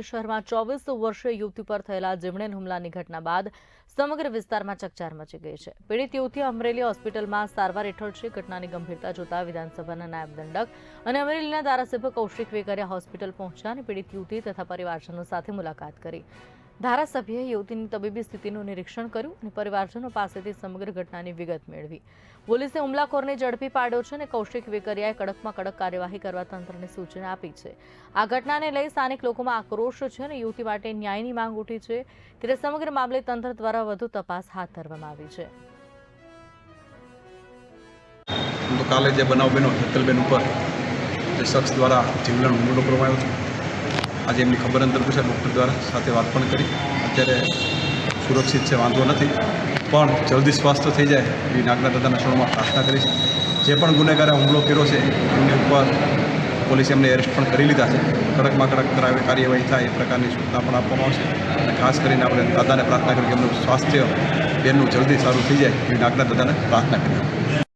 અમરેલી શહેરમાં ચોવીસ વર્ષીય યુવતી પર થયેલા જીવલેણ હુમલાની ઘટના બાદ સમગ્ર વિસ્તારમાં ચકચાર મચી ગઈ છે. પીડિત યુવતી અમરેલી હોસ્પિટલમાં સારવાર હેઠળ છે. ઘટનાની ગંભીરતા જોતા વિધાનસભાના નાયબ દંડક અને અમરેલીના ધારાસભ્ય કૌશિક વેકરિયા હોસ્પિટલ પહોંચ્યા અને પીડિત યુવતી તથા પરિવારજનો સાથે મુલાકાત કરી. ધારાસભ્યએ યુવતીની તબીબી સ્થિતિનું નિરીક્ષણ કર્યું અને પરિવારજનો પાસેથી સમગ્ર ઘટનાની વિગત મેળવી. પોલીસે હુમલાખોરને ઝડપી પાડ્યો છે અને કૌશિક વેકરિયાએ કડકમાં કડક કાર્યવાહી કરવા તંત્રને સૂચના આપી છે. આ ઘટનાને લઈ સ્થાનિક લોકોમાં આક્રોશ છે અને યુવતી માટે ન્યાયની માંગ ઉઠી છે ત્યારે સમગ્ર મામલે તંત્ર દ્વારા વધુ તપાસ હાથ ધરવામાં આવી છે. કાલે જે બનાવ બન્યો, હેતલબેન ઉપર જે શખ્સ દ્વારા જીવલેણ હુમલો કરવામાં આવ્યો હતો આજે એમની ખબર અંતર પૂછ્યા ડૉક્ટર દ્વારા સાથે વાત પણ કરી. અત્યારે સુરક્ષિત છે, વાંધો નથી. પણ જલ્દી સ્વાસ્થ્ય થઈ જાય એવી નાગના દાદાના શરણમાં પ્રાર્થના કરી છે જે પણ ગુનેગારે હુમલો કર્યો છે, એમની ઉપર પોલીસે એમને એરેસ્ટ પણ કરી લીધા છે. કડકમાં કડક કાર્યવાહી થાય એ પ્રકારની સૂચના પણ આપવામાં આવશે. અને ખાસ કરીને આપણે દાદાને પ્રાર્થના કરી કે એમનું સ્વાસ્થ્ય, બેનનું જલ્દી સારું થઈ જાય એવી નાગના દાદાને પ્રાર્થના કરી